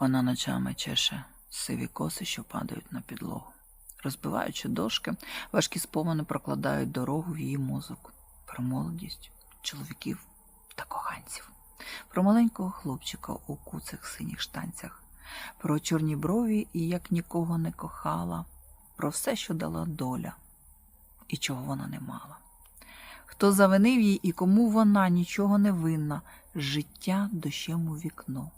Вона ночами чеше сиві коси, що падають на підлогу. Розбиваючи дошки, важкі спомини прокладають дорогу в її мозок. Про молодість, чоловіків та коханців, про маленького хлопчика у куцих синіх штанцях, про чорні брові і як нікого не кохала, про все, що дала доля, і чого вона не мала. Хто завинив їй і кому вона нічого не винна, життя дощем у вікно,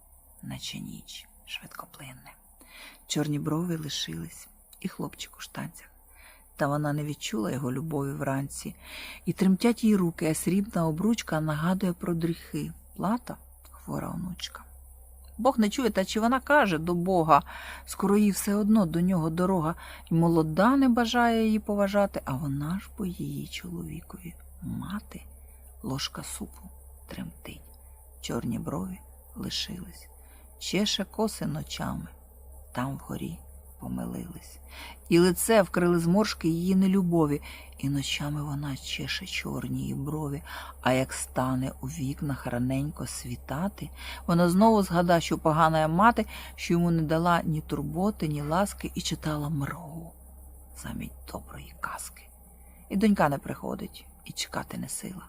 наче ніч швидкоплинне. Чорні брови лишились, і хлопчик у штанцях. Та вона не відчула його любові вранці, і тремтять їй руки, а срібна обручка нагадує про дріхи. Плата хвора онучка. Бог не чує, та чи вона каже до Бога, скоро їй все одно до нього дорога, і молода не бажає її поважати, а вона ж бо її чоловікові. Мати, ложка супу тремтить, чорні брові лишились, чеше коси ночами, там вгорі помилились, і лице вкрили зморшки її нелюбові, і ночами вона чеше чорні її брові, а як стане у вікнах раненько світати, вона знову згада, що погана мати, що йому не дала ні турботи, ні ласки, і читала мрогу замість доброї казки. І донька не приходить, і чекати не сила.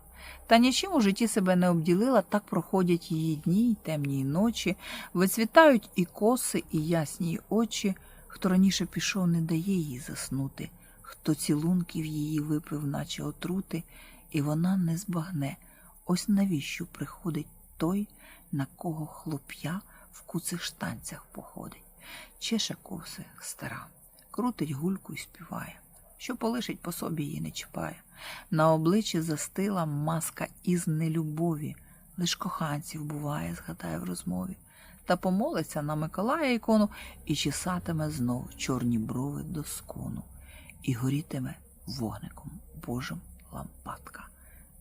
Та нічим у житті себе не обділила, так проходять її дні й темні ночі, вицвітають і коси, і ясні очі. Хто раніше пішов, не дає їй заснути, хто цілунків її випив, наче отрути, і вона не збагне. Ось навіщо приходить той, на кого хлоп'я в куцих штанцях походить. Чеше коси стара, крутить гульку й співає, що полишить по собі її не чіпає. На обличчі застила маска із нелюбові, лиш коханців буває, згадає в розмові, та помолиться на Миколая ікону і чесатиме знов чорні брови до скону, і горітиме вогником Божим лампадка,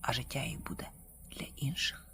а життя їй буде для інших